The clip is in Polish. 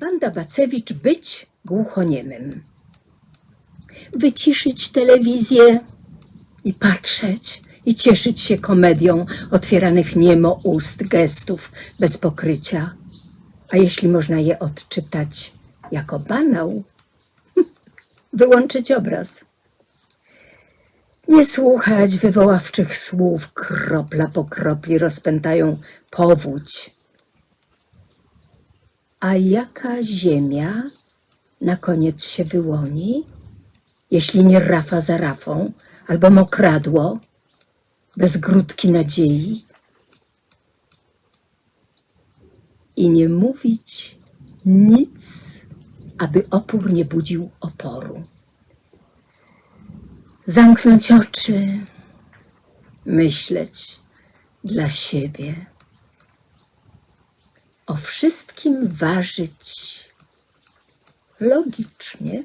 Wanda Bacewicz być głuchoniemym. Wyciszyć telewizję i patrzeć i cieszyć się komedią otwieranych niemo ust, gestów bez pokrycia. A jeśli można je odczytać jako banał, wyłączyć obraz. Nie słuchać wywoławczych słów, kropla po kropli rozpętają powódź. A jaka ziemia na koniec się wyłoni, jeśli nie rafa za rafą, albo mokradło, bez grudki nadziei? I nie mówić nic, aby opór nie budził oporu. Zamknąć oczy, myśleć dla siebie. O wszystkim ważyć logicznie